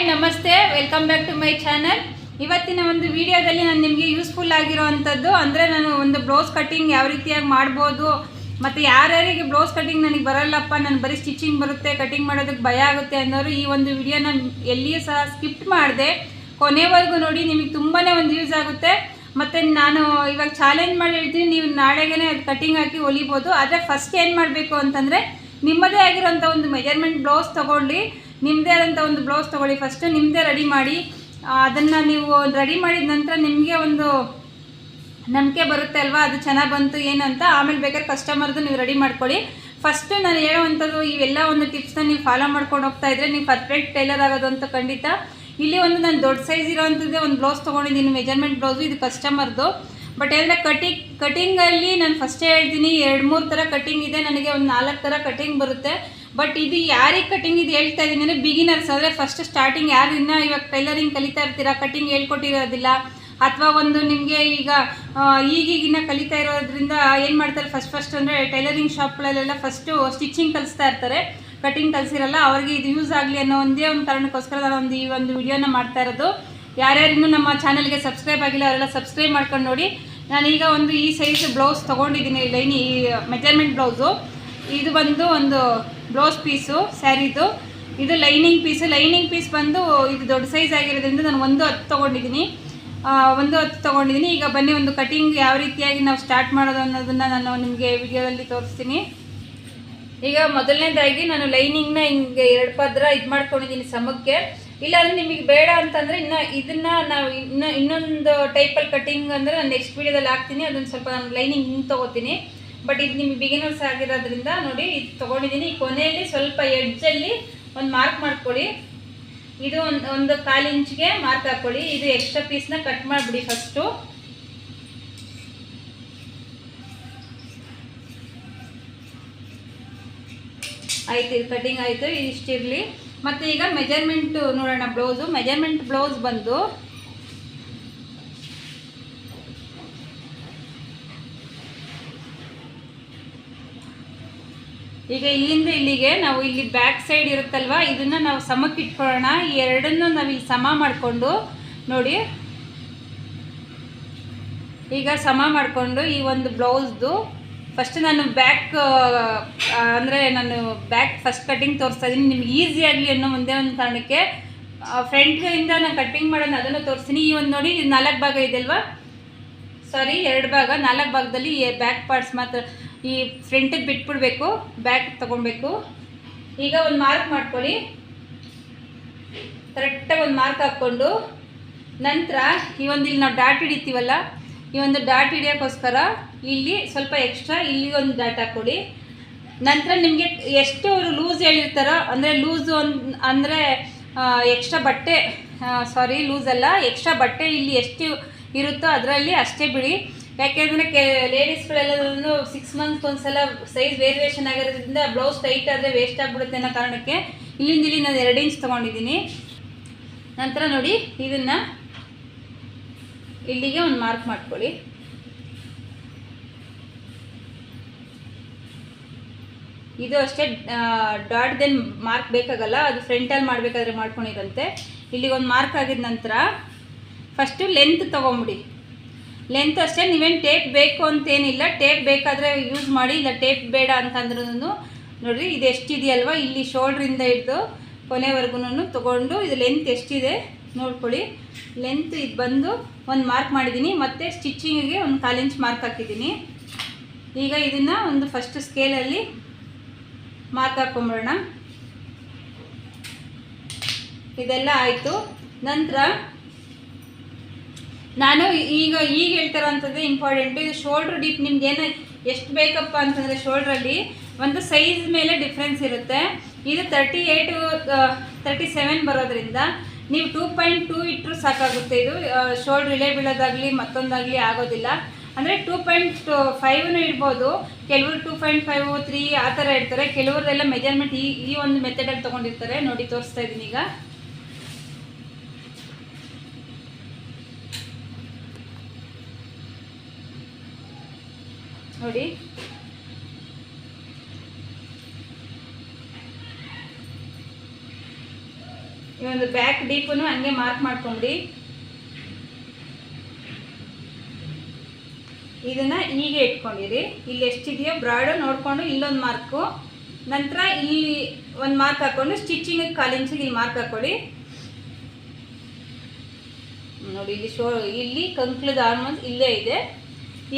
Hi, ನಮಸ್ತೆ. Welcome back to my channel ಇವತ್ತಿನ ಒಂದು ವಿಡಿಯೋದಲ್ಲಿ ನಾನು ನಿಮಗೆ ಯೂಸ್ಫುಲ್ ಆಗಿರೋವಂಥದ್ದು ಅಂದರೆ ನಾನು ಒಂದು ಬ್ಲೌಸ್ ಕಟ್ಟಿಂಗ್ ಯಾವ ರೀತಿಯಾಗಿ ಮಾಡ್ಬೋದು, ಮತ್ತು ಯಾರ್ಯಾರಿಗೆ ಬ್ಲೌಸ್ ಕಟ್ಟಿಂಗ್ ನನಗೆ ಬರಲ್ಲಪ್ಪ, ನಾನು ಬರೀ ಸ್ಟಿಚಿಂಗ್ ಬರುತ್ತೆ ಕಟಿಂಗ್ ಮಾಡೋದಕ್ಕೆ ಭಯ ಆಗುತ್ತೆ ಅನ್ನೋರು ಈ ಒಂದು ವಿಡಿಯೋನ ಎಲ್ಲಿಯೂ ಸಹ ಸ್ಕಿಪ್ ಮಾಡಿದೆ. ಕೊನೆವರೆಗೂ ನೋಡಿ, ನಿಮಗೆ ತುಂಬಾ ಒಂದು ಯೂಸ್ ಆಗುತ್ತೆ. ಮತ್ತು ನಾನು ಇವಾಗ ಚಾಲೆಂಜ್ ಮಾಡಿ ಹೇಳ್ತೀನಿ, ನೀವು ನಾಳೆಗೇ ಅದು ಕಟ್ಟಿಂಗ್ ಹಾಕಿ ಹೊಲಿಬೋದು. ಆದರೆ ಫಸ್ಟ್ ಏನು ಮಾಡಬೇಕು ಅಂತಂದರೆ, ನಿಮ್ಮದೇ ಆಗಿರೋಂಥ ಒಂದು ಮೆಜರ್ಮೆಂಟ್ ಬ್ಲೌಸ್ ತೊಗೊಳ್ಳಿ ನಿಮ್ಮದೇ ಆದಂಥ ಒಂದು ಬ್ಲೌಸ್ ತೊಗೊಳ್ಳಿ. ಫಸ್ಟು ನಿಮ್ಮದೇ ರೆಡಿ ಮಾಡಿ ಅದನ್ನು ನೀವು ರೆಡಿ ಮಾಡಿದ ನಂತರ ನಿಮಗೆ ಒಂದು ನಂಬಿಕೆ ಬರುತ್ತೆ ಅಲ್ವಾ? ಅದು ಚೆನ್ನಾಗಿ ಬಂತು ಏನಂತ ಆಮೇಲೆ ಬೇಕಾದ್ರೆ ಕಸ್ಟಮರ್ದು ನೀವು ರೆಡಿ ಮಾಡ್ಕೊಳ್ಳಿ. ಫಸ್ಟು ನಾನು ಹೇಳೋವಂಥದ್ದು, ಇವೆಲ್ಲ ಒಂದು ಟಿಪ್ಸ್ನ ನೀವು ಫಾಲೋ ಮಾಡ್ಕೊಂಡು ಹೋಗ್ತಾ ಇದ್ರೆ ನೀವು ಪರ್ಫೆಕ್ಟ್ ಟೈಲರ್ ಆಗೋದು ಅಂತ ಖಂಡಿತ. ಇಲ್ಲಿ ಒಂದು ನಾನು ದೊಡ್ಡ ಸೈಜ್ ಇರೋವಂಥದ್ದೇ ಒಂದು ಬ್ಲೌಸ್ ತೊಗೊಂಡಿದ್ದೀನಿ ಮೆಜರ್ಮೆಂಟ್ ಬ್ಲೌಸು ಇದು ಕಸ್ಟಮರ್ದು ಬಟ್ ಏನಂದರೆ ಕಟಿಂಗ್ ಕಟಿಂಗಲ್ಲಿ ನಾನು ಫಸ್ಟೇ ಹೇಳ್ತೀನಿ, ಎರಡು ಮೂರು ಥರ ಕಟಿಂಗ್ ಇದೆ. ನನಗೆ ಒಂದು ನಾಲ್ಕು ಥರ ಕಟಿಂಗ್ ಬರುತ್ತೆ. ಬಟ್ ಇದು ಯಾರಿಗೆ ಕಟಿಂಗ್ ಇದು ಹೇಳ್ತಾ ಇದ್ದೀನಿ ಅಂದರೆ ಬಿಗಿನರ್ಸ್ ಅಂದರೆ ಫಸ್ಟ್ ಸ್ಟಾರ್ಟಿಂಗ್ ಯಾರು ಇನ್ನೂ ಇವಾಗ ಟೈಲರಿಂಗ್ ಕಲಿತಾ ಇರ್ತೀರಾ? ಕಟಿಂಗ್ ಹೇಳ್ಕೊಟ್ಟಿರೋದಿಲ್ಲ. ಅಥವಾ ಒಂದು ನಿಮಗೆ ಈಗ ಈಗೀಗಿನ ಕಲಿತಾ ಇರೋದ್ರಿಂದ ಏನು ಮಾಡ್ತಾರೆ? ಫಸ್ಟ್ ಫಸ್ಟ್ ಅಂದರೆ ಟೈಲರಿಂಗ್ ಶಾಪ್ಗಳಲ್ಲೆಲ್ಲ ಫಸ್ಟು ಸ್ಟಿಚಿಂಗ್ ಕಲಿಸ್ತಾ ಇರ್ತಾರೆ. ಕಟಿಂಗ್ ಕಲಿಸಿರಲ್ಲ, ಅವ್ರಿಗೆ ಇದು ಯೂಸ್ ಆಗಲಿ ಅನ್ನೋ ಒಂದೇ ಒಂದು ಕಾರಣಕ್ಕೋಸ್ಕರ ನಾನು ಒಂದು ಈ ಒಂದು ವಿಡಿಯೋನ ಮಾಡ್ತಾ ಇರೋದು. ಯಾರ್ಯಾರಿಗೂ ನಮ್ಮ ಚಾನಲ್ಗೆ ಸಬ್ಸ್ಕ್ರೈಬ್ ಆಗಿಲ್ಲ, ಅವರೆಲ್ಲ ಸಬ್ಸ್ಕ್ರೈಬ್ ಮಾಡ್ಕೊಂಡು ನೋಡಿ. ನಾನೀಗ ಒಂದು ಈ ಸೈಜ್ ಬ್ಲೌಸ್ ತೊಗೊಂಡಿದ್ದೀನಿ ಲೈನಿ ಈ ಮೆಜರ್ಮೆಂಟ್ ಬ್ಲೌಸು ಇದು ಬಂದು ಒಂದು ಬ್ಲೌಸ್ ಪೀಸು, ಸ್ಯಾರಿದು. ಇದು ಲೈನಿಂಗ್ ಪೀಸು. ಲೈನಿಂಗ್ ಪೀಸ್ ಬಂದು ಇದು ದೊಡ್ಡ ಸೈಜ್ ಆಗಿರೋದ್ರಿಂದ ನಾನು ಒಂದು ಹತ್ತು ತೊಗೊಂಡಿದ್ದೀನಿ. ಒಂದು ಹತ್ತು ತೊಗೊಂಡಿದ್ದೀನಿ. ಈಗ ಬನ್ನಿ ಒಂದು ಕಟಿಂಗ್ ಯಾವ ರೀತಿಯಾಗಿ ನಾವು ಸ್ಟಾರ್ಟ್ ಮಾಡೋದು ಅನ್ನೋದನ್ನು ನಾನು ನಿಮಗೆ ವಿಡಿಯೋದಲ್ಲಿ ತೋರಿಸ್ತೀನಿ. ಈಗ ಮೊದಲನೇದಾಗಿ ನಾನು ಲೈನಿಂಗ್ನ ಹಿಂಗೆ ಎರಡು ಪದ್ರ ಇದು ಮಾಡ್ಕೊಂಡಿದ್ದೀನಿ ಸಮಕ್ಕೆ. ಇಲ್ಲಾಂದರೆ ನಿಮಗೆ ಬೇಡ ಅಂತಂದರೆ ಇನ್ನು ಇದನ್ನ ನಾವು ಇನ್ನು ಇನ್ನೊಂದು ಟೈಪಲ್ಲಿ ಕಟಿಂಗ್ ಅಂದರೆ ನಾನು ನೆಕ್ಸ್ಟ್ ವೀಡಿಯೋದಲ್ಲಿ ಹಾಕ್ತೀನಿ. ಅದೊಂದು ಸ್ವಲ್ಪ ನಾನು ಲೈನಿಂಗ್ ಹಿಂಗೆ ತೊಗೋತೀನಿ. ಬಟ್ ಇದು ನಿಮ್ಗೆ ಬಿಗಿನರ್ಸ್ ಆಗಿರೋದ್ರಿಂದ ನೋಡಿ, ಇದು ತೊಗೊಂಡಿದ್ದೀನಿ ಈ ಕೊನೆಯಲ್ಲಿ ಸ್ವಲ್ಪ ಎಡ್ಜಲ್ಲಿ ಒಂದು ಮಾರ್ಕ್ ಮಾಡ್ಕೊಳ್ಳಿ. ಇದು ಒಂದು ಒಂದು ಕಾಲು ಇಂಚ್ಗೆ ಮಾರ್ಕ್ ಹಾಕ್ಕೊಳ್ಳಿ ಇದು ಎಕ್ಸ್ಟ್ರಾ ಪೀಸ್ನ ಕಟ್ ಮಾಡಿಬಿಡಿ ಫಸ್ಟು ಆಯ್ತು, ಇದು ಕಟಿಂಗ್ ಆಯಿತು ಇಷ್ಟಿರಲಿ ಮತ್ತು ಈಗ ಮೆಜರ್ಮೆಂಟು ನೋಡೋಣ ಬ್ಲೌಸು ಮೆಜರ್ಮೆಂಟ್ ಬ್ಲೌಸ್ ಬಂದು ಈಗ ಇಲ್ಲಿಂದ ಇಲ್ಲಿಗೆ ನಾವು ಇಲ್ಲಿ ಬ್ಯಾಕ್ ಸೈಡ್ ಇರುತ್ತಲ್ವಾ? ಇದನ್ನ ನಾವು ಸಮಕ್ಕೆ ಇಟ್ಕೊಳ್ಳೋಣ ಈ ಎರಡನ್ನು ನಾವು ಇಲ್ಲಿ ಸಮ ಮಾಡಿಕೊಂಡು ನೋಡಿ. ಈಗ ಸಮ ಮಾಡಿಕೊಂಡು ಈ ಒಂದು ಬ್ಲೌಸ್ದು ಫಸ್ಟ್ ನಾನು ಬ್ಯಾಕ್ ಅಂದರೆ ನಾನು ಬ್ಯಾಕ್ ಫಸ್ಟ್ ಕಟ್ಟಿಂಗ್ ತೋರಿಸ್ತಾ ಇದ್ದೀನಿ ನಿಮ್ಗೆ ಈಸಿ ಆಗಲಿ ಅನ್ನೋ ಒಂದೇ ಒಂದು ಕಾರಣಕ್ಕೆ ಫ್ರಂಟ್ಗಿಂದ ನಾನು ಕಟ್ಟಿಂಗ್ ಮಾಡೋಣ ಅದನ್ನು ತೋರಿಸ್ತೀನಿ. ಈ ಒಂದು ನೋಡಿ, ಇದು ನಾಲ್ಕು ಭಾಗ ಇದೆಯಲ್ವಾ ಸಾರಿ ಎರಡು ಭಾಗ. ನಾಲ್ಕು ಭಾಗದಲ್ಲಿ ಬ್ಯಾಕ್ ಪಾರ್ಟ್ಸ್ ಮಾತ್ರ. ಈ ಫ್ರಂಟಿಗೆ ಬಿಟ್ಬಿಡ್ಬೇಕು ಬ್ಯಾಕ್ ತೊಗೊಳ್ಬೇಕು ಈಗ ಒಂದು ಮಾರ್ಕ್ ಮಾಡ್ಕೊಳ್ಳಿ. ಕರೆಕ್ಟಾಗಿ ಒಂದು ಮಾರ್ಕ್ ಹಾಕ್ಕೊಂಡು, ನಂತರ ಈ ಒಂದು ಇಲ್ಲಿ ನಾವು ಡಾಟ್ ಹಿಡಿತೀವಲ್ಲ, ಈ ಒಂದು ಡಾಟ್ ಹಿಡಿಯೋಕ್ಕೋಸ್ಕರ ಇಲ್ಲಿ ಸ್ವಲ್ಪ ಎಕ್ಸ್ಟ್ರಾ ಇಲ್ಲಿ ಒಂದು ಡಾಟ್ ಹಾಕ್ಕೊಡಿ. ನಂತರ ನಿಮಗೆ ಎಷ್ಟು ಅವರು ಲೂಸ್ ಹೇಳಿರ್ತಾರೋ, ಅಂದರೆ ಲೂಸು ಅಂದರೆ ಎಕ್ಸ್ಟ್ರಾ ಬಟ್ಟೆ ಸಾರಿ ಲೂಸ್ ಅಲ್ಲ ಎಕ್ಸ್ಟ್ರಾ ಬಟ್ಟೆ ಇಲ್ಲಿ ಎಷ್ಟು ಇರುತ್ತೋ ಅದರಲ್ಲಿ ಅಷ್ಟೇ ಬಿಡಿ. ಯಾಕೆಂದರೆ ಕೆ ಲೇಡೀಸ್ಗಳೆಲ್ಲದನ್ನು ಸಿಕ್ಸ್ ಮಂತ್ಸ್ ಒಂದ್ಸಲ ಸೈಜ್ ವೇರಿಯೇಷನ್ ಆಗಿರೋದ್ರಿಂದ ಬ್ಲೌಸ್ ಟೈಟ್ ಆದರೆ ವೇಸ್ಟ್ ಆಗಿಬಿಡುತ್ತೆ ಅನ್ನೋ ಕಾರಣಕ್ಕೆ ಇಲ್ಲಿಂದ ಇಲ್ಲಿ ನಾನು ಎರಡು ಇಂಚ್ ತೊಗೊಂಡಿದ್ದೀನಿ. ನಂತರ ನೋಡಿ, ಇದನ್ನು ಇಲ್ಲಿಗೆ ಒಂದು ಮಾರ್ಕ್ ಮಾಡ್ಕೊಳ್ಳಿ. ಇದು ಅಷ್ಟೇ ಡಾಟ್ ದೆನ್ ಮಾರ್ಕ್ ಬೇಕಾಗಲ್ಲ, ಅದು ಫ್ರಂಟಲ್ಲಿ ಮಾಡಬೇಕಾದ್ರೆ ಮಾಡ್ಕೊಂಡಿರಂತೆ. ಇಲ್ಲಿಗೆ ಒಂದು ಮಾರ್ಕ್ ಆಗಿದ ನಂತರ ಫಸ್ಟು ಲೆಂತ್ ತೊಗೊಂಬಿಡಿ. ಲೆಂತ್ ಅಷ್ಟೇ, ನೀವೇನು ಟೇಪ್ ಬೇಕು ಅಂತೇನಿಲ್ಲ, ಟೇಪ್ ಬೇಕಾದರೆ ಯೂಸ್ ಮಾಡಿ, ಇಲ್ಲ ಟೇಪ್ ಬೇಡ ಅಂತಂದ್ರೂ ನೋಡಿರಿ, ಇದು ಎಷ್ಟಿದೆಯಲ್ವ? ಇಲ್ಲಿ ಶೋಲ್ಡ್ರಿಂದ ಹಿಡಿದು ಕೊನೆವರೆಗೂ ತೊಗೊಂಡು ಇದು ಲೆಂತ್ ಎಷ್ಟಿದೆ ನೋಡ್ಕೊಳ್ಳಿ. ಲೆಂತ್ ಇದು ಬಂದು ಒಂದು ಮಾರ್ಕ್ ಮಾಡಿದ್ದೀನಿ ಮತ್ತು ಸ್ಟಿಚ್ಚಿಂಗಿಗೆ ಒಂದು ಕಾಲು ಇಂಚ್ ಮಾರ್ಕ್ ಹಾಕಿದ್ದೀನಿ ಈಗ ಇದನ್ನು ಒಂದು ಫಸ್ಟ್ ಸ್ಕೇಲಲ್ಲಿ ಮಾರ್ಕ್ ಹಾಕ್ಕೊಂಬಿಡೋಣ ಇದೆಲ್ಲ ಆಯಿತು. ನಂತರ ನಾನು ಈಗ ಈಗ ಹೇಳ್ತಾರಂಥದ್ದು ಇಂಪಾರ್ಟೆಂಟ್ ಇದು ಶೋಲ್ಡ್ರ್ ಡೀಪ್ ನಿಮ್ಗೆ ಏನು ಎಷ್ಟು ಬೇಕಪ್ಪ ಅಂತಂದರೆ ಶೋಲ್ಡ್ರಲ್ಲಿ ಒಂದು ಸೈಜ್ ಮೇಲೆ ಡಿಫ್ರೆನ್ಸ್ ಇರುತ್ತೆ. ಇದು ತರ್ಟಿ ಏಯ್ಟು ತರ್ಟಿ ಸೆವೆನ್ ಬರೋದ್ರಿಂದ ನೀವು ಟೂ ಪಾಯಿಂಟ್ ಟೂ ಇಟ್ಟರು ಸಾಕಾಗುತ್ತೆ. ಇದು ಶೋಲ್ಡ್ರ್ ಇಳೆ ಬೀಳೋದಾಗಲಿ ಮತ್ತೊಂದಾಗಲಿ ಆಗೋದಿಲ್ಲ. ಅಂದರೆ ಟೂ ಪಾಯಿಂಟ್ ಫೈವ್ನು ಇಡ್ಬೋದು. ಕೆಲವರು ಟೂ ಪಾಯಿಂಟ್ ಫೈವ್ ತ್ರೀ ಆ ಥರ ಇಡ್ತಾರೆ. ಕೆಲವರೆಲ್ಲ ಮೆಜರ್ಮೆಂಟ್ ಈ ಈ ಒಂದು ಮೆಥಡಲ್ಲಿ ತೊಗೊಂಡಿರ್ತಾರೆ. ನೋಡಿ ತೋರಿಸ್ತಾ ಇದ್ದೀನಿ ಈಗ. ನೋಡಿ. ಈ ಒಂದು ಬ್ಯಾಕ್ ಡೀಪನ್ನು ಹಂಗೆ ಮಾರ್ಕ್ ಮಾಡ್ಕೊಂಬಿಡಿ ಇದನ್ನ ಹೀಗೆ ಇಟ್ಕೊಂಡಿರಿ. ಇಲ್ಲಿ ಎಷ್ಟಿದೆಯೋ ಬ್ರಾಡು ನೋಡಿಕೊಂಡು ಇಲ್ಲೊಂದು ಮಾರ್ಕು ನಂತರ ಇಲ್ಲಿ ಒಂದು ಮಾರ್ಕ್ ಹಾಕ್ಕೊಂಡು ಸ್ಟಿಚಿಂಗ್ ಕಾಲು ಇಂಚಿಗೆ ಇಲ್ಲಿ ಮಾರ್ಕ್ ಹಾಕೊಳ್ಳಿ. ನೋಡಿ, ಇಲ್ಲಿ ಶೋ ಇಲ್ಲಿ ಕಂಕ್ಳದ ಆಲ್ಮೋಸ್ಟ್ ಇಲ್ಲೇ ಇದೆ.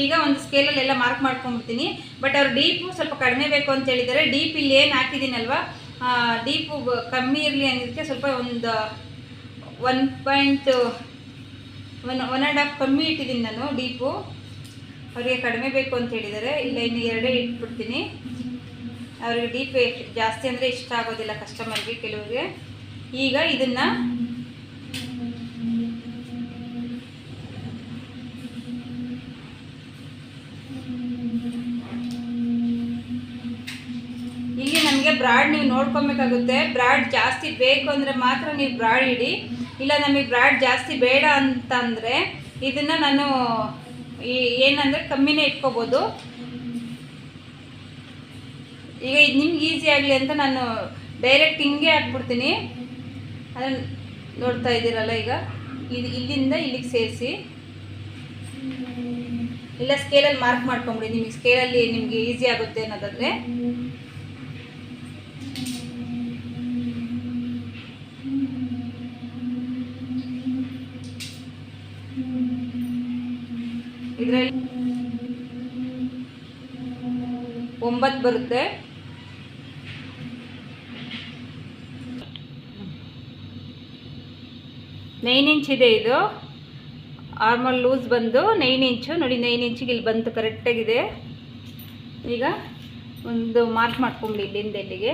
ಈಗ ಒಂದು ಸ್ಕೇಲಲ್ಲಿ ಎಲ್ಲ ಮಾರ್ಕ್ ಮಾಡ್ಕೊಂಡ್ಬಿಡ್ತೀನಿ. ಬಟ್ ಅವ್ರು ಡೀಪು ಸ್ವಲ್ಪ ಕಡಿಮೆ ಬೇಕು ಅಂತ ಹೇಳಿದ್ದಾರೆ. ಡೀಪ್ ಇಲ್ಲಿ ಏನು ಹಾಕಿದ್ದೀನಲ್ವಾ? ಡೀಪು ಕಮ್ಮಿ ಇರಲಿ ಅನ್ನೋದಕ್ಕೆ ಸ್ವಲ್ಪ ಒಂದು one point one one and half ಕಮ್ಮಿ ಇಟ್ಟಿದ್ದೀನಿ ನಾನು ಡೀಪು ಅವರಿಗೆ ಕಡಿಮೆ ಬೇಕು ಅಂತ ಹೇಳಿದ್ದಾರೆ. ಇಲ್ಲ, ಇನ್ನು ಎರಡೇ ಇಟ್ಬಿಡ್ತೀನಿ. ಅವರಿಗೆ ಡೀಪ್ ಜಾಸ್ತಿ ಅಂದರೆ ಇಷ್ಟ ಆಗೋದಿಲ್ಲ ಕಸ್ಟಮರ್ಗೆ ಕೆಲವರಿಗೆ. ಈಗ ಇದನ್ನು ನೋಡ್ಕೊಬೇಕಾಗುತ್ತೆ ಬ್ರಾಡ್ ಜಾಸ್ತಿ ಬೇಕು ಅಂದರೆ ಮಾತ್ರ ನೀವು ಬ್ರಾಡ್ ಇಡಿ. ಇಲ್ಲ ನಮಗೆ ಬ್ರಾಡ್ ಜಾಸ್ತಿ ಬೇಡ ಅಂತಂದರೆ ಇದನ್ನು ನಾನು ಈ ಏನಂದರೆ ಕಮ್ಮಿನೇ ಇಟ್ಕೋಬೋದು. ಈಗ ಇದು ನಿಮ್ಗೆ ಈಸಿ ಆಗಲಿ ಅಂತ ನಾನು ಡೈರೆಕ್ಟ್ ಹಿಂಗೆ ಹಾಕ್ಬಿಡ್ತೀನಿ. ಅದನ್ನು ನೋಡ್ತಾ ಇದ್ದೀರಲ್ಲ ಈಗ. ಇದು ಇಲ್ಲಿಂದ ಇಲ್ಲಿಗೆ ಸೇರಿಸಿ. ಇಲ್ಲ ಸ್ಕೇಲಲ್ಲಿ ಮಾರ್ಕ್ ಮಾಡ್ಕೊಂಬಿಡಿ. ನಿಮಗೆ ಸ್ಕೇಲಲ್ಲಿ ನಿಮಗೆ ಈಸಿ ಆಗುತ್ತೆ ಅನ್ನೋದಾದರೆ. ಬರುತ್ತೆ. ನೈನ್ ಇಂಚ್ ಇದೆ ಇದು. ಆರ್ಮಲ್ ಲೂಸ್ ಬಂದು ನೈನ್ ಇಂಚು. ನೋಡಿ ನೈನ್ ಇಂಚಿಗೆ ಇಲ್ಲಿ ಬಂತು ಕರೆಕ್ಟಾಗಿದೆ ಈಗ ಒಂದು ಮಾರ್ಕ್ ಮಾಡ್ಕೊಂಬಿಡಿ ಇಲ್ಲಿಂದ ಇಲ್ಲಿಗೆ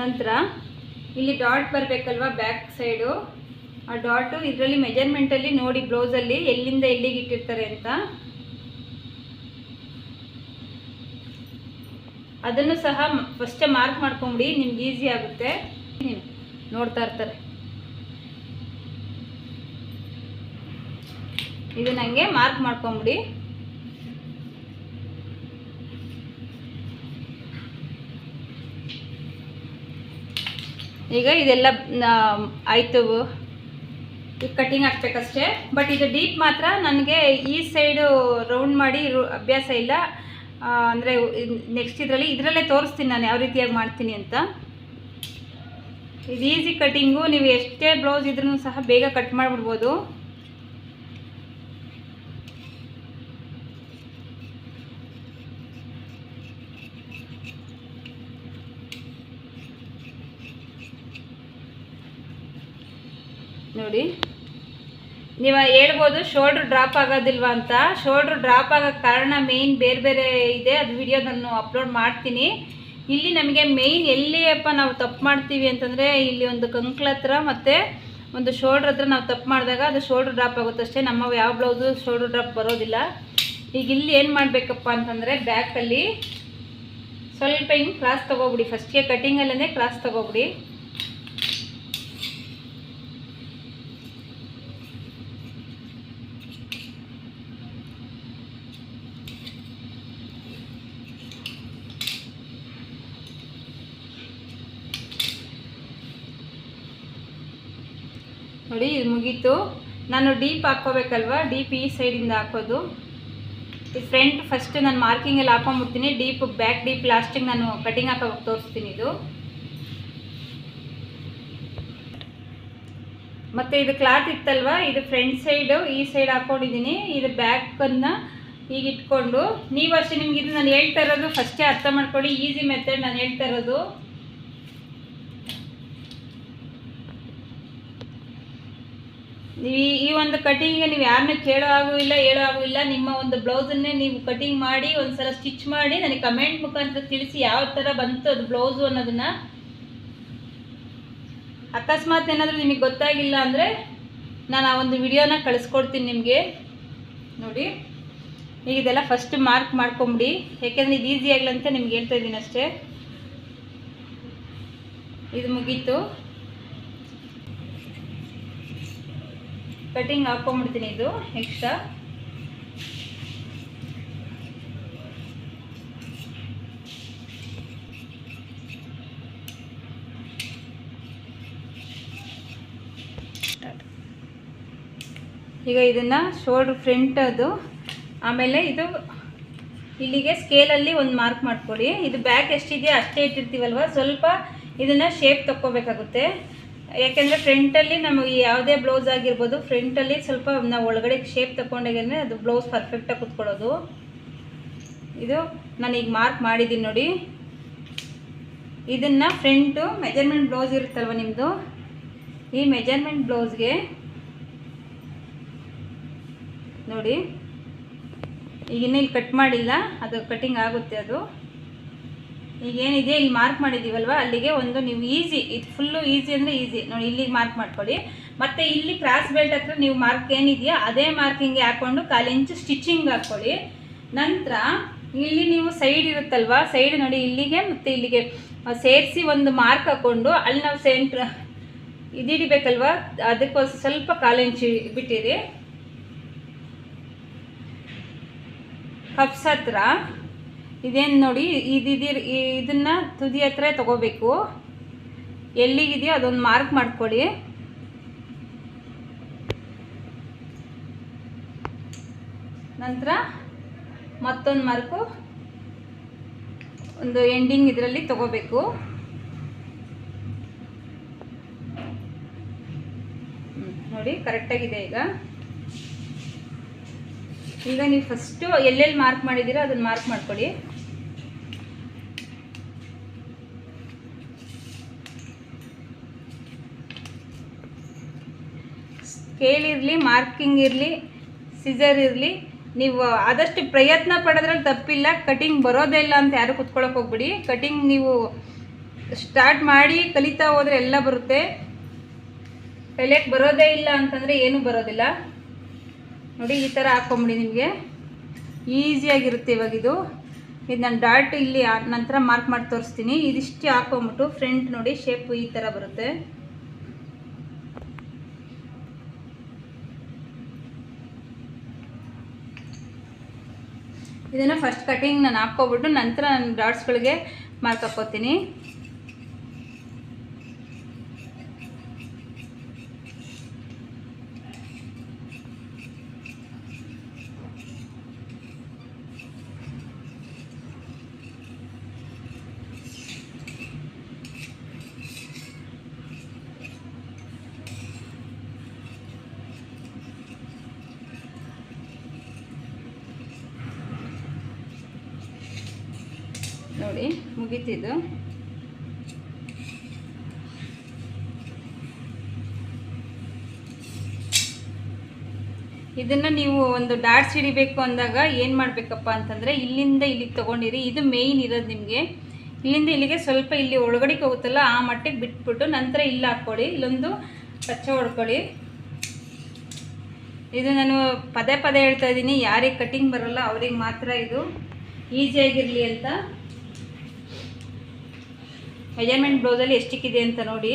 ನಂತರ ಇಲ್ಲಿ ಡಾಟ್ ಬರಬೇಕಲ್ವ ಬ್ಯಾಕ್ ಸೈಡು? ಆ ಡಾಟು ಇದರಲ್ಲಿ ಮೆಜರ್ಮೆಂಟಲ್ಲಿ ನೋಡಿ ಬ್ಲೌಸಲ್ಲಿ ಎಲ್ಲಿಂದ ಎಲ್ಲಿಗೆ ಇಟ್ಟಿರ್ತಾರೆ ಅಂತ. ಅದನ್ನು ಸಹ ಫಸ್ಟೇ ಮಾರ್ಕ್ ಮಾಡ್ಕೊಂಬಿಡಿ, ನಿಮ್ಗೆ ಈಸಿ ಆಗುತ್ತೆ. ನೋಡ್ತಾ ಇರ್ತಾರೆ. ಇದು ನನಗೆ ಮಾರ್ಕ್ ಮಾಡ್ಕೊಂಬಿಡಿ. ಈಗ ಇದೆಲ್ಲ ಆಯ್ತು. ಈಗ ಕಟಿಂಗ್ ಹಾಕ್ಬೇಕಷ್ಟೇ ಬಟ್ ಇದು ಡೀಪ್ ಮಾತ್ರ. ನನಗೆ ಈ ಸೈಡು ರೌಂಡ್ ಮಾಡಿ ಅಭ್ಯಾಸ ಇಲ್ಲ. ಅಂದರೆ ನೆಕ್ಸ್ಟ್ ಇದರಲ್ಲಿ, ಇದರಲ್ಲೇ ತೋರಿಸ್ತೀನಿ ನಾನು ಯಾವ ರೀತಿಯಾಗಿ ಮಾಡ್ತೀನಿ ಅಂತ. ಇದು ಈಸಿ ಕಟ್ಟಿಂಗು ನೀವು ಎಷ್ಟೇ ಬ್ಲೌಸ್ ಇದ್ರೂ ಸಹ ಬೇಗ ಕಟ್ ಮಾಡಿಬಿಡ್ಬೋದು. ನೋಡಿ. ನೀವು ಹೇಳ್ಬೋದು ಶೋಲ್ಡ್ರ್ ಡ್ರಾಪ್ ಆಗೋದಿಲ್ವ ಅಂತ. ಶೋಲ್ಡ್ರ್ ಡ್ರಾಪ್ ಆಗೋಕ್ಕೆ ಕಾರಣ ಮೇಯ್ನ್ ಬೇರೆ ಬೇರೆ ಇದೆ. ಅದು ವಿಡಿಯೋ ನಾನು ಅಪ್ಲೋಡ್ ಮಾಡ್ತೀನಿ. ಇಲ್ಲಿ ನಮಗೆ ಮೇಯ್ನ್ ಎಲ್ಲಿಯಪ್ಪ ನಾವು ತಪ್ಪು ಮಾಡ್ತೀವಿ ಅಂತಂದರೆ ಇಲ್ಲಿ ಒಂದು ಕಂಕ್ಳ ಹತ್ರ ಮತ್ತು ಒಂದು ಶೋಲ್ಡ್ರ್ ಹತ್ರ ನಾವು ತಪ್ಪು ಮಾಡಿದಾಗ ಅದು ಶೋಲ್ಡ್ರ್ ಡ್ರಾಪ್ ಆಗುತ್ತೆ ಅಷ್ಟೇ. ನಮ್ಮ ಯಾವ ಬ್ಲೌಸು ಶೋಲ್ಡ್ರ್ ಡ್ರಾಪ್ ಬರೋದಿಲ್ಲ. ಈಗ ಇಲ್ಲಿ ಏನು ಮಾಡಬೇಕಪ್ಪ ಅಂತಂದರೆ ಬ್ಯಾಕಲ್ಲಿ ಸ್ವಲ್ಪ ಹಿಂಗೆ ಕ್ರಾಸ್ ತೊಗೊಬಿಡಿ. ಫಸ್ಟಿಗೆ ಕಟ್ಟಿಂಗಲ್ಲೇ ಕ್ರಾಸ್ ತೊಗೊಬಿಡಿ. ನೋಡಿ, ಇದು ಮುಗೀತು. ನಾನು ಡೀಪ್ ಹಾಕ್ಕೋಬೇಕಲ್ವ? ಡೀಪ್ ಈ ಸೈಡಿಂದ ಹಾಕೋದು. ಈ ಫ್ರಂಟ್ ಫಸ್ಟ್ ನಾನು ಮಾರ್ಕಿಂಗಲ್ಲಿ ಹಾಕೊಂಡ್ಬಿಡ್ತೀನಿ ಡೀಪ್ ಬ್ಯಾಕ್ ಡೀಪ್ ಲಾಸ್ಟಿಗೆ ನಾನು ಕಟಿಂಗ್ ಹಾಕೋ ತೋರಿಸ್ತೀನಿ ಇದು. ಮತ್ತು ಇದು ಕ್ಲಾತ್ ಇತ್ತಲ್ವ? ಇದು ಫ್ರಂಟ್ ಸೈಡು, ಈ ಸೈಡ್ ಹಾಕ್ಕೊಂಡಿದ್ದೀನಿ ಇದು ಬ್ಯಾಕನ್ನು ಈಗ ಇಟ್ಕೊಂಡು. ನೀವು ಅಷ್ಟೇ ನಿಮ್ಗೆ ಇದು ನಾನು ಹೇಳ್ತಾ ಇರೋದು ಫಸ್ಟೇ ಅರ್ಥ ಮಾಡ್ಕೊಳ್ಳಿ. ಈಸಿ ಮೆಥಡ್ ನಾನು ಹೇಳ್ತಾ ಇರೋದು. ನೀವು ಈ- ಒಂದು ಕಟಿಂಗ್ ನೀವು ಯಾರನ್ನ ಕೇಳೋ ಆಗೂ ಇಲ್ಲ, ಹೇಳೋ ಆಗೂ ಇಲ್ಲ. ನಿಮ್ಮ ಒಂದು ಬ್ಲೌಸನ್ನೇ ನೀವು ಕಟಿಂಗ್ ಮಾಡಿ ಒಂದು ಸಲ ಸ್ಟಿಚ್ ಮಾಡಿ, ನನಗೆ ಕಮೆಂಟ್ ಮುಖಾಂತರ ತಿಳಿಸಿ ಯಾವ ಥರ ಬಂತು ಅದು ಬ್ಲೌಸು ಅನ್ನೋದನ್ನು. ಅಕಸ್ಮಾತ್ ಏನಾದರೂ ನಿಮಗೆ ಗೊತ್ತಾಗಿಲ್ಲ ಅಂದರೆ ನಾನು ಆ ಒಂದು ವಿಡಿಯೋನ ಕಳಿಸ್ಕೊಡ್ತೀನಿ ನಿಮಗೆ. ನೋಡಿ, ಈಗ ಇದೆಲ್ಲ ಫಸ್ಟ್ ಮಾರ್ಕ್ ಮಾಡ್ಕೊಂಬಿಡಿ. ಯಾಕೆಂದರೆ ಇದು ಈಸಿ ಆಗಲಂತ ನಿಮ್ಗೆ ಹೇಳ್ತಾ ಇದ್ದೀನಿ ಅಷ್ಟೇ. ಇದು ಮುಗೀತು. ಕಟಿಂಗ್ ಹಾಕ್ಕೊಂಬಿಡ್ತೀನಿ ಇದು ಎಕ್ಸ್ಟ್ರಾ ಈಗ ಇದನ್ನು ಶೋಲ್ಡ್ರ್ ಫ್ರಂಟ್ ಅದು. ಆಮೇಲೆ ಇದು ಇಲ್ಲಿಗೆ ಸ್ಕೇಲಲ್ಲಿ ಒಂದು ಮಾರ್ಕ್ ಮಾಡ್ಕೊಳ್ಳಿ. ಇದು ಬ್ಯಾಕ್ ಎಷ್ಟಿದೆಯೋ ಅಷ್ಟೇ ಇಟ್ಟಿರ್ತೀವಲ್ವ? ಸ್ವಲ್ಪ ಇದನ್ನು ಶೇಪ್ ತಕ್ಕೋಬೇಕಾಗುತ್ತೆ. ಯಾಕೆಂದರೆ ಫ್ರಂಟಲ್ಲಿ ನಮಗೆ ಯಾವುದೇ ಬ್ಲೌಸ್ ಆಗಿರ್ಬೋದು ಫ್ರಂಟಲ್ಲಿ ಸ್ವಲ್ಪ ನಾವು ಒಳಗಡೆ ಶೇಪ್ ತಗೊಂಡಾಗೇ ಅದು ಬ್ಲೌಸ್ ಪರ್ಫೆಕ್ಟಾಗಿ ಕುತ್ಕೊಳ್ಳೋದು. ಇದು ನಾನು ಈಗ ಮಾರ್ಕ್ ಮಾಡಿದ್ದೀನಿ ನೋಡಿ. ಇದನ್ನು ಫ್ರಂಟು ಮೆಜರ್ಮೆಂಟ್ ಬ್ಲೌಸ್ ಇರುತ್ತಲ್ವ ನಿಮ್ಮದು ಈ ಮೆಜರ್ಮೆಂಟ್ ಬ್ಲೌಸ್ಗೆ ನೋಡಿ. ಈಗ ಇನ್ನೂ ಇಲ್ಲಿ ಕಟ್ ಮಾಡಿಲ್ಲ, ಅದು ಕಟಿಂಗ್ ಆಗುತ್ತೆ ಅದು. ಈಗ ಏನಿದೆ ಇಲ್ಲಿ ಮಾರ್ಕ್ ಮಾಡಿದ್ದೀವಲ್ವ ಅಲ್ಲಿಗೆ ಒಂದು ನೀವು ಈಸಿ ಇದು ಫುಲ್ಲು ಈಸಿ ಅಂದರೆ ಈಸಿ ನೋಡಿ ಇಲ್ಲಿಗೆ ಮಾರ್ಕ್ ಮಾಡ್ಕೊಳ್ಳಿ. ಮತ್ತು ಇಲ್ಲಿ ಕ್ರಾಸ್ ಬೆಲ್ಟ್ ಹತ್ರ ನೀವು ಮಾರ್ಕ್ ಏನಿದೆಯೋ, ಅದೇ ಮಾರ್ಕಿಂಗ್ಗೆ ಹಾಕ್ಕೊಂಡು ಕಾಲಿಂಚು ಸ್ಟಿಚಿಂಗ್ ಹಾಕ್ಕೊಳ್ಳಿ ನಂತರ ಇಲ್ಲಿ ನೀವು ಸೈಡ್ ಇರುತ್ತಲ್ವ? ಸೈಡ್ ನೋಡಿ, ಇಲ್ಲಿಗೆ ಮತ್ತು ಇಲ್ಲಿಗೆ ಸೇರಿಸಿ ಒಂದು ಮಾರ್ಕ್ ಹಾಕ್ಕೊಂಡು ಅಲ್ಲಿ ನಾವು ಸೆಂಟ್ರ್ ಇದಿಡಿಬೇಕಲ್ವ? ಅದಕ್ಕೆ ಸ್ವಲ್ಪ ಕಾಲು ಇಂಚು ಬಿಟ್ಟಿರಿ. ಕಪ್ಸ್ ಹತ್ರ ಇದೇನು ನೋಡಿ ಇದಿದಿರ್ ಇದನ್ನು ತುದಿ ಹತ್ರ ತಗೋಬೇಕು. ಎಲ್ಲಿಗಿದೆಯೋ ಅದೊಂದು ಮಾರ್ಕ್ ಮಾಡ್ಕೊಳ್ಳಿ ನಂತರ ಮತ್ತೊಂದು ಮಾರ್ಕು ಒಂದು ಎಂಡಿಂಗ್ ಇದರಲ್ಲಿ ತಗೋಬೇಕು. ನೋಡಿ ಕರೆಕ್ಟಾಗಿದೆ ಈಗ. ಈಗ ನೀವು ಫಸ್ಟು ಎಲ್ಲೆಲ್ಲಿ ಮಾರ್ಕ್ ಮಾಡಿದ್ದೀರೋ ಅದನ್ನು ಮಾರ್ಕ್ ಮಾಡ್ಕೊಳ್ಳಿ ಸ್ಕೇಲ್ ಇರಲಿ ಮಾರ್ಕಿಂಗ್ ಇರಲಿ ಸಿಜರ್ ಇರಲಿ, ನೀವು ಆದಷ್ಟು ಪ್ರಯತ್ನ ಪಡೋದ್ರಲ್ಲಿ ತಪ್ಪಿಲ್ಲ ಕಟಿಂಗ್ ಬರೋದೇ ಇಲ್ಲ ಅಂತ ಯಾರು ಕುತ್ಕೊಳ್ಳೋಕೆ ಹೋಗ್ಬಿಡಿ. ಕಟಿಂಗ್ ನೀವು ಸ್ಟಾರ್ಟ್ ಮಾಡಿ ಕಲಿತಾ ಹೋದರೆ ಎಲ್ಲ ಬರುತ್ತೆ. ಕಲಿಯಕ್ಕೆ ಬರೋದೇ ಇಲ್ಲ ಅಂತಂದರೆ ಏನೂ ಬರೋದಿಲ್ಲ. ನೋಡಿ, ಈ ಥರ ಹಾಕ್ಕೊಂಬಿಡಿ ನಿಮಗೆ. ಈಸಿಯಾಗಿರುತ್ತೆ ಇವಾಗ ಇದು. ಇದು ನಾನು ಡಾಟ್ ಇಲ್ಲಿ ನಂತರ ಮಾರ್ಕ್ ಮಾಡಿ ತೋರಿಸ್ತೀನಿ. ಇದಿಷ್ಟು ಹಾಕೊಂಬಿಟ್ಟು ಫ್ರಂಟ್ ನೋಡಿ ಶೇಪ್ ಈ ಥರ ಬರುತ್ತೆ. ಇದನ್ನು ಫಸ್ಟ್ ಕಟಿಂಗ್ ನಾನು ಹಾಕ್ಕೊಬಿಟ್ಟು ನಂತರ ನಾನು ಡಾಟ್ಸ್ಗಳಿಗೆ ಮಾರ್ಕ್ ಹಾಕ್ಕೋತೀನಿ ನೋಡಿ ಮುಗೀತಿದ್ದು. ಇದನ್ನು ನೀವು ಒಂದು ಡಾಟ್ಸ್ ಹಿಡಿಬೇಕು ಅಂದಾಗ ಏನು ಮಾಡಬೇಕಪ್ಪ ಅಂತಂದರೆ ಇಲ್ಲಿಂದ ಇಲ್ಲಿಗೆ ತೊಗೊಂಡಿರಿ, ಇದು ಮೇಯ್ನ್ ಇರೋದು ನಿಮಗೆ. ಇಲ್ಲಿಂದ ಇಲ್ಲಿಗೆ ಸ್ವಲ್ಪ ಇಲ್ಲಿ ಒಳಗಡೆಗೆ ಹೋಗುತ್ತಲ್ಲ, ಆ ಮಟ್ಟಿಗೆ ಬಿಟ್ಬಿಟ್ಟು ನಂತರ ಇಲ್ಲಿ ಹಾಕ್ಕೊಳ್ಳಿ ಇಲ್ಲೊಂದು ಕಚ್ಚ ಹೊಡ್ಕೊಳ್ಳಿ. ಇದು ನಾನು ಪದೇ ಪದೇ ಹೇಳ್ತಾ ಇದ್ದೀನಿ, ಯಾರಿಗೆ ಕಟಿಂಗ್ ಬರಲ್ಲ, ಅವ್ರಿಗೆ ಮಾತ್ರ ಇದು ಈಸಿಯಾಗಿರಲಿ ಅಂತ. ಮೆಜರ್ಮೆಂಟ್ ಬ್ಲೌಸಲ್ಲಿ ಎಷ್ಟಿಕ್ಕಿದೆ ಅಂತ ನೋಡಿ.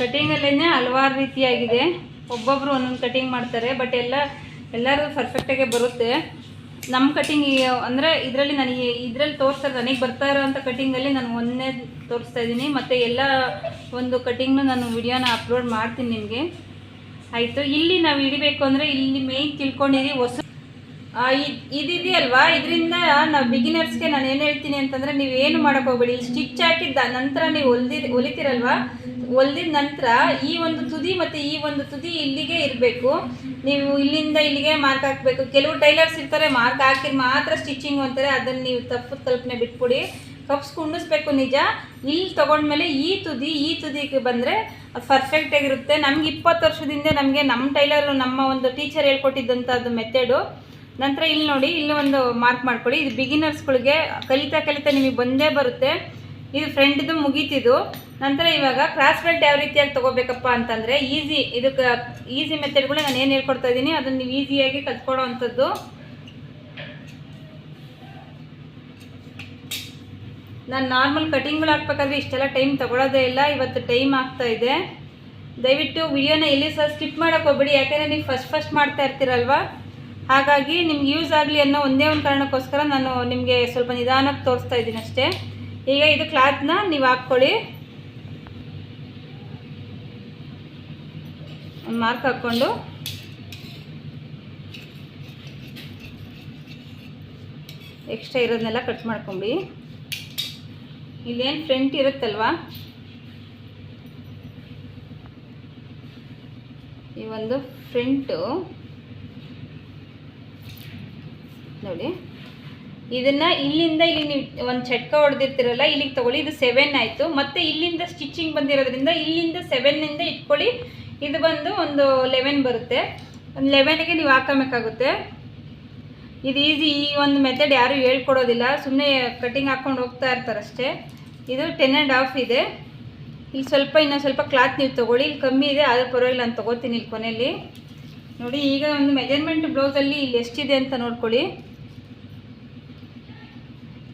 ಕಟಿಂಗಲ್ಲೇ ಹಲವಾರು ರೀತಿಯಾಗಿದೆ. ಒಬ್ಬೊಬ್ರು ಒಂದೊಂದು ಕಟಿಂಗ್ ಮಾಡ್ತಾರೆ ಬಟ್ ಎಲ್ಲ ಎಲ್ಲರೂ ಪರ್ಫೆಕ್ಟಾಗೆ ಬರುತ್ತೆ. ನಮ್ಮ ಕಟಿಂಗ್ ಅಂದರೆ ಇದರಲ್ಲಿ ನನಗೆ ಇದರಲ್ಲಿ ತೋರಿಸ್ತಾರೆ ನನಗೆ ಬರ್ತಾ ಇರೋವಂಥ ಕಟಿಂಗಲ್ಲಿ ನಾನು ಒಂದೇ ತೋರಿಸ್ತಾ ಇದ್ದೀನಿ. ಮತ್ತು ಎಲ್ಲ ಒಂದು ಕಟಿಂಗ್ನು ನಾನು ವಿಡಿಯೋನ ಅಪ್ಲೋಡ್ ಮಾಡ್ತೀನಿ ನಿಮಗೆ. ಆಯಿತು, ಇಲ್ಲಿ ನಾವು ಹಿಡಿಬೇಕು ಅಂದರೆ ಇಲ್ಲಿ ಮೇಯ್ನ್ ತಿಳ್ಕೊಂಡಿರಿ ಹೊಸ ಇದಿದೆಯಲ್ವಾ? ಇದರಿಂದ ನಾವು ಬಿಗಿನರ್ಸ್ಗೆ ನಾನು ಏನು ಹೇಳ್ತೀನಿ ಅಂತಂದರೆ ನೀವು ಏನು ಮಾಡೋಕ್ಕೋಗ್ಬೇಡಿ ಸ್ಟಿಚ್ ಹಾಕಿದ್ದ ನಂತರ ನೀವು ಹೊಲ್ದಿ ಹೊಲಿತೀರಲ್ವಾ? ಹೊಲ್ದಿದ ನಂತರ ಈ ಒಂದು ತುದಿ ಮತ್ತು ಈ ಒಂದು ತುದಿ ಇಲ್ಲಿಗೆ ಇರಬೇಕು. ನೀವು ಇಲ್ಲಿಂದ ಇಲ್ಲಿಗೆ ಮಾರ್ಕ್ ಹಾಕಬೇಕು. ಕೆಲವು ಟೈಲರ್ಸ್ ಇರ್ತಾರೆ ಮಾರ್ಕ್ ಹಾಕಿ ಮಾತ್ರ ಸ್ಟಿಚಿಂಗ್ ಅಂತಾರೆ. ಅದನ್ನು ನೀವು ತಪ್ಪು ಕಲ್ಪನೆ ಬಿಟ್ಬಿಡಿ. ಕಪ್ಸ್ ಕುಂಡಿಸ್ಬೇಕು ನಿಜ. ಇಲ್ಲಿ ತೊಗೊಂಡ್ಮೇಲೆ ಈ ತುದಿ, ಈ ತುದಿಗೆ ಬಂದರೆ ಅದು ಪರ್ಫೆಕ್ಟ್ ಆಗಿರುತ್ತೆ. ನಮ್ಗೆ ಇಪ್ಪತ್ತು ವರ್ಷದಿಂದ ನಮಗೆ ನಮ್ಮ ಟೈಲರು ನಮ್ಮ ಒಂದು ಟೀಚರ್ ಹೇಳ್ಕೊಟ್ಟಿದ್ದಂಥದ್ದು ಮೆಥಡು ನಂತರ ಇಲ್ಲಿ ನೋಡಿ, ಇಲ್ಲಿ ಒಂದು ಮಾರ್ಕ್ ಮಾಡ್ಕೊಳ್ಳಿ ಇದು ಬಿಗಿನರ್ಸ್ಗಳಿಗೆ ಕಲಿತಾ ಕಲಿತಾ ನಿಮಗೆ ಬಂದೇ ಬರುತ್ತೆ. ಇದು ಫ್ರಂಟ್ದು ಮುಗೀತಿದ್ದು ನಂತರ ಇವಾಗ ಕ್ರಾಸ್ ಬೆಲ್ಟ್ ಯಾವ ರೀತಿಯಾಗಿ ತಗೋಬೇಕಪ್ಪ ಅಂತಂದರೆ ಈಸಿ ಇದಕ್ಕೆ ಈಸಿ ಮೆಥಡ್ಗಳು ನಾನು ಏನು ಹೇಳ್ಕೊಡ್ತಾ ಇದ್ದೀನಿ ಅದನ್ನು ನೀವು ಈಸಿಯಾಗಿ ಕಲ್ತ್ಕೊಳ್ಳೋ ಅಂಥದ್ದು. ನಾನು ನಾರ್ಮಲ್ ಕಟಿಂಗ್ಗಳು ಹಾಕ್ಬೇಕಾದ್ರೆ ಇಷ್ಟೆಲ್ಲ ಟೈಮ್ ತೊಗೊಳೋದೇ ಇಲ್ಲ, ಇವತ್ತು ಟೈಮ್ ಆಗ್ತಾ ಇದೆ. ದಯವಿಟ್ಟು ವಿಡಿಯೋನ ಇಲ್ಲಿ ಸಹ ಸ್ಕಿಪ್ ಮಾಡೋಕೆ ಹೋಗ್ಬೇಡಿ, ಯಾಕೆಂದರೆ ನೀವು ಫಸ್ಟ್ ಫಸ್ಟ್ ಮಾಡ್ತಾ ಇರ್ತೀರಲ್ವಾ? ಹಾಗಾಗಿ ನಿಮ್ಗೆ ಯೂಸ್ ಆಗಲಿ ಅನ್ನೋ ಒಂದೇ ಒಂದು ಕಾರಣಕ್ಕೋಸ್ಕರ ನಾನು ನಿಮಗೆ ಸ್ವಲ್ಪ ನಿಧಾನಕ್ಕೆ ತೋರಿಸ್ತಾ ಇದ್ದೀನಿ ಅಷ್ಟೇ. ಈಗ ಇದು ಕ್ಲಾತ್ನ ನೀವು ಹಾಕ್ಕೊಳ್ಳಿ. ಮಾರ್ಕ್ ಹಾಕ್ಕೊಂಡು. ಎಕ್ಸ್ಟ್ರಾ ಇರೋದನ್ನೆಲ್ಲ ಕಟ್ ಮಾಡ್ಕೊಂಬಿಡಿ. ಇಲ್ಲೇನು ಫ್ರಂಟ್ ಇರುತ್ತಲ್ವಾ? ಈ ಒಂದು ಫ್ರಂಟು ನೋಡಿ. ಇದನ್ನ ಇಲ್ಲಿಂದ ಇಲ್ಲಿ ನೀವು ಒಂದು ಚಟ್ಕ ಹೊಡೆದಿರ್ತಿರಲ್ಲ, ಇಲ್ಲಿಗೆ ತಗೊಳ್ಳಿ. ಇದು ಸೆವೆನ್ ಆಯಿತು. ಮತ್ತು ಇಲ್ಲಿಂದ ಸ್ಟಿಚಿಂಗ್ ಬಂದಿರೋದ್ರಿಂದ ಇಲ್ಲಿಂದ ಸೆವೆನ್ನಿಂದ ಇಟ್ಕೊಳ್ಳಿ. ಇದು ಬಂದು ಒಂದು ಲೆವೆನ್ ಬರುತ್ತೆ. ಒಂದು ಲೆವೆನ್ಗೆ ನೀವು ಹಾಕೋಬೇಕಾಗುತ್ತೆ. ಇದು ಈಸಿ ಈ ಒಂದು ಮೆಥಡ್ ಯಾರು ಹೇಳ್ಕೊಡೋದಿಲ್ಲ. ಸುಮ್ಮನೆ ಕಟಿಂಗ್ ಹಾಕ್ಕೊಂಡು ಹೋಗ್ತಾ ಇರ್ತಾರಷ್ಟೇ. ಇದು ಟೆನ್ ಆ್ಯಂಡ್ ಹಾಫ್ ಇದೆ. ಇಲ್ಲಿ ಸ್ವಲ್ಪ, ಇನ್ನೊಂದು ಸ್ವಲ್ಪ ಕ್ಲಾತ್ ನೀವು ತೊಗೊಳ್ಳಿ. ಇಲ್ಲಿ ಕಮ್ಮಿ ಇದೆ, ಆದರೂ ಪರವಾಗಿಲ್ಲ ನಾನು ತೊಗೋತೀನಿ ಇಲ್ಲಿ ಕೊನೆಯಲ್ಲಿ. ನೋಡಿ, ಈಗ ಒಂದು ಮೆಜರ್ಮೆಂಟ್ ಬ್ಲೌಸಲ್ಲಿ ಇಲ್ಲಿ ಎಷ್ಟಿದೆ ಅಂತ ನೋಡ್ಕೊಳ್ಳಿ.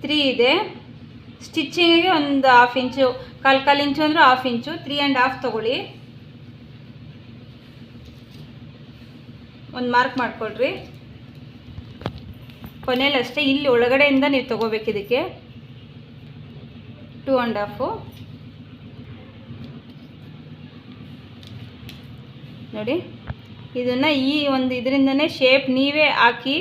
ತ್ರೀ ಇದೆ. ಸ್ಟಿಚ್ಚಿಂಗಿಗೆ ಒಂದು ಹಾಫ್ ಇಂಚು ಕಾಲು ಕಾಲು ಇಂಚು ಅಂದರೆ half inch three and half ತೊಗೊಳ್ಳಿ. ಒಂದು ಮಾರ್ಕ್ ಮಾಡ್ಕೊಳ್ರಿ. ಕೊನೆಯಲ್ಲಿ ಅಷ್ಟೇ ಇಲ್ಲಿ ಒಳಗಡೆಯಿಂದ ನೀವು ತೊಗೋಬೇಕು ಇದಕ್ಕೆ. ಟೂ ಆ್ಯಂಡ್ ಹಾಫು ನೋಡಿ, ಇದನ್ನು ಈ ಒಂದು ಇದರಿಂದನೇ ಶೇಪ್ ನೀವೇ ಹಾಕಿ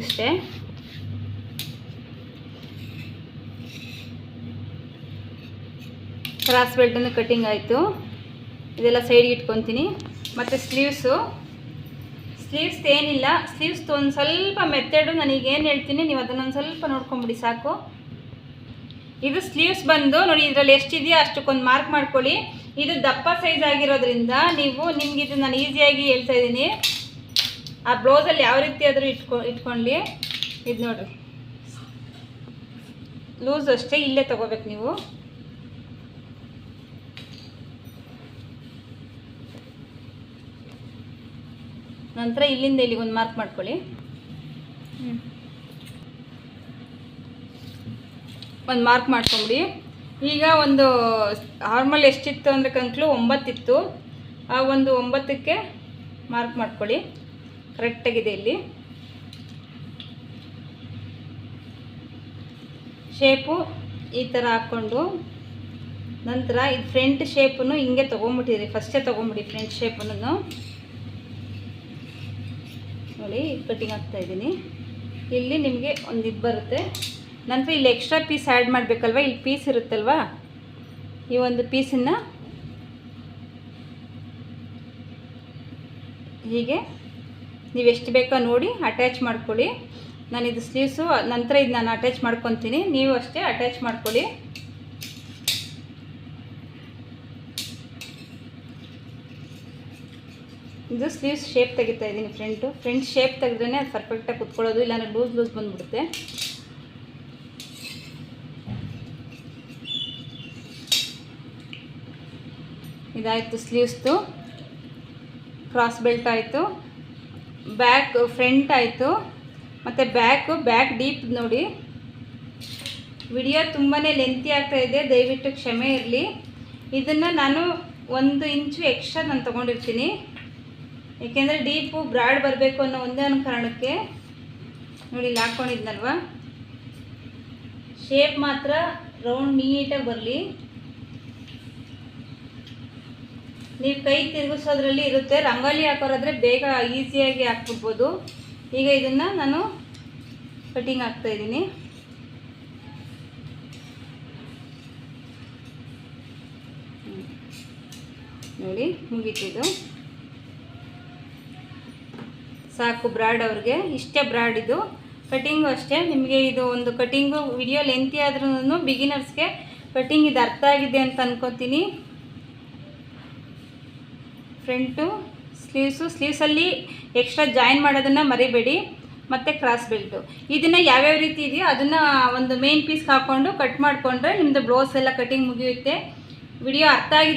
ಇಷ್ಟೇ. ಕ್ರಾಸ್ ಬೆಲ್ಟನ್ನು ಕಟ್ಟಿಂಗ್ ಆಯಿತು. ಇದೆಲ್ಲ ಸೈಡ್ಗೆ ಇಟ್ಕೊತೀನಿ. ಮತ್ತು ಸ್ಲೀವ್ಸು ಸ್ಲೀವ್ಸ್ ಏನಿಲ್ಲ. ಸ್ಲೀವ್ಸ್ ಒಂದು ಸ್ವಲ್ಪ ಮೆಥಡು ನನಗೆ ಏನು ಹೇಳ್ತೀನಿ, ನೀವು ಅದನ್ನೊಂದು ಸ್ವಲ್ಪ ನೋಡ್ಕೊಂಬಿಡಿ ಸಾಕು. ಇದು ಸ್ಲೀವ್ಸ್ ಬಂದು, ನೋಡಿ ಇದರಲ್ಲಿ ಎಷ್ಟಿದೆಯೋ ಅಷ್ಟಕ್ಕೊಂದು ಮಾರ್ಕ್ ಮಾಡ್ಕೊಳ್ಳಿ. ಇದು ದಪ್ಪ ಸೈಜ್ ಆಗಿರೋದ್ರಿಂದ ನೀವು ನಿಮ್ಗೆ ಇದು ನಾನು ಈಸಿಯಾಗಿ ಹೇಳ್ತಾ ಇದ್ದೀನಿ. ಆ ಬ್ಲೌಸಲ್ಲಿ ಯಾವ ರೀತಿ ಆದರೂ ಇಟ್ಕೊ ಇಟ್ಕೊಳ್ಳಿ ಇದು ನೋಡಿರಿ ಲೂಸ್ ಅಷ್ಟೇ ಇಲ್ಲೇ ತಗೋಬೇಕು ನೀವು. ನಂತರ ಇಲ್ಲಿಂದ ಇಲ್ಲಿಗೆ ಒಂದು ಮಾರ್ಕ್ ಮಾಡ್ಕೊಳ್ಳಿ. ಒಂದು ಮಾರ್ಕ್ ಮಾಡ್ಕೊಂಬಿಡಿ. ಈಗ ಒಂದು ನಾರ್ಮಲ್ ಎಷ್ಟಿತ್ತು ಅಂದರೆ ಕಂಕ್ಲು ಒಂಬತ್ತಿತ್ತು. ಆ ಒಂದು ಒಂಬತ್ತಕ್ಕೆ ಮಾರ್ಕ್ ಮಾಡ್ಕೊಳ್ಳಿ. ಕರೆಕ್ಟಾಗಿದೆ ಇಲ್ಲಿ. ಶೇಪು ಈ ಥರ ಹಾಕ್ಕೊಂಡು ನಂತರ ಇದು ಫ್ರಂಟ್ ಶೇಪನ್ನು ಹಿಂಗೆ ತೊಗೊಂಬಿಟ್ಟಿರಿ ಫಸ್ಟೇ ತೊಗೊಂಬಿಡಿ ಫ್ರಂಟ್ ಶೇಪನ್ನು. ನೋಡಿ ಕಟ್ಟಿಂಗ್ ಹಾಕ್ತಾ ಇದ್ದೀನಿ. ಇಲ್ಲಿ ನಿಮಗೆ ಒಂದು ಇದು ಬರುತ್ತೆ. ನಂತರ ಇಲ್ಲಿ ಎಕ್ಸ್ಟ್ರಾ ಪೀಸ್ ಆ್ಯಡ್ ಮಾಡಬೇಕಲ್ವ? ಇಲ್ಲಿ ಪೀಸ್ ಇರುತ್ತಲ್ವಾ? ಈ ಒಂದು ಪೀಸನ್ನು ಹೀಗೆ ನೀವು ಎಷ್ಟು ಬೇಕೋ ನೋಡಿ ಅಟ್ಯಾಚ್ ಮಾಡ್ಕೊಳ್ಳಿ. ನಾನು ಇದು ಸ್ಲೀವ್ಸು ನಂತರ ಇದು ನಾನು ಅಟ್ಯಾಚ್ ಮಾಡ್ಕೊತೀನಿ. ನೀವು ಅಷ್ಟೇ ಅಟ್ಯಾಚ್ ಮಾಡ್ಕೊಳ್ಳಿ. ಇದು ಸ್ಲೀವ್ಸ್ ಶೇಪ್ ತೆಗಿತಾ ಇದ್ದೀನಿ ಫ್ರಂಟು ಫ್ರಂಟ್ ಶೇಪ್ ತೆಗೆದ್ರೇ ಅದು ಪರ್ಫೆಕ್ಟಾಗಿ ಕುತ್ಕೊಳ್ಳೋದು, ಇಲ್ಲಾಂದರೆ ಲೂಸ್ ಲೂಸ್ ಬಂದ್ಬಿಡುತ್ತೆ. ಇದಾಯಿತು ಸ್ಲೀವ್ಸ್ದು ಕ್ರಾಸ್ ಬೆಲ್ಟ್ ಆಯಿತು. ಬ್ಯಾಕ್ ಫ್ರಂಟ್ ಆಯಿತು. ಮತ್ತು ಬ್ಯಾಕು ಬ್ಯಾಕ್ ಡೀಪ್ ನೋಡಿ. ವಿಡಿಯೋ ತುಂಬಾ ಲೆಂತಿ ಇದೆ, ದಯವಿಟ್ಟು ಕ್ಷಮೆ ಇರಲಿ. ಇದನ್ನು ನಾನು ಒಂದು ಇಂಚು ಎಕ್ಸ್ಟ್ರಾ ನಾನು ತೊಗೊಂಡಿರ್ತೀನಿ. ಏಕೆಂದರೆ ಡೀಪು ಬ್ರಾಡ್ ಬರಬೇಕು ಅನ್ನೋ ಒಂದೇ ಒಂದು ಕಾರಣಕ್ಕೆ. ನೋಡಿ, ಇಲ್ಲಿ ಹಾಕ್ಕೊಂಡಿದ್ನಲ್ವ ಶೇಪ್ ಮಾತ್ರ ರೌಂಡ್ ನೀಟಾಗಿ ಬರಲಿ. ನೀವು ಕೈ ತಿರುಗಿಸೋದ್ರಲ್ಲಿ ಇರುತ್ತೆ. ರಂಗೋಲಿ ಹಾಕೋರಾದ್ರೆ ಬೇಗ ಈಸಿಯಾಗಿ ಹಾಕ್ಬಿಡ್ಬೋದು. ಈಗ ಇದನ್ನು ನಾನು ಕಟಿಂಗ್ ಹಾಕ್ತಾ ಇದ್ದೀನಿ. ನೋಡಿ ಮುಗಿತಿದ್ದು ಸಾಕು ಬ್ರಾಡ್ ಅವ್ರಿಗೆ. ಇಷ್ಟೇ ಬ್ರಾಡ್ ಇದು. ಕಟಿಂಗು ಅಷ್ಟೇ. ನಿಮಗೆ ಇದು ಒಂದು ಕಟಿಂಗು ವಿಡಿಯೋ ಲೆಂತಿ ಆದ್ರೂ ಬಿಗಿನರ್ಸ್ಗೆ ಕಟಿಂಗ್ ಇದು ಅರ್ಥ ಆಗಿದೆ ಅಂತ ಅನ್ಕೋತೀನಿ. ಫ್ರಂಟು ಸ್ಲೀವ್ಸು ಸ್ಲೀವ್ಸಲ್ಲಿ ಎಕ್ಸ್ಟ್ರಾ ಜಾಯಿನ್ ಮಾಡೋದನ್ನು ಮರಿಬೇಡಿ. ಮತ್ತು ಕ್ರಾಸ್ ಬೆಲ್ಟು ಇದನ್ನು ಯಾವ್ಯಾವ ರೀತಿ ಇದೆಯೋ ಅದನ್ನು ಒಂದು ಮೇನ್ ಪೀಸ್ಗೆ ಹಾಕ್ಕೊಂಡು ಕಟ್ ಮಾಡಿಕೊಂಡ್ರೆ ನಿಮ್ಮದು ಬ್ಲೌಸ್ ಎಲ್ಲ ಕಟಿಂಗ್ ಮುಗಿಯುತ್ತೆ. ವಿಡಿಯೋ ಅರ್ಥ ಆಗಿದೆ?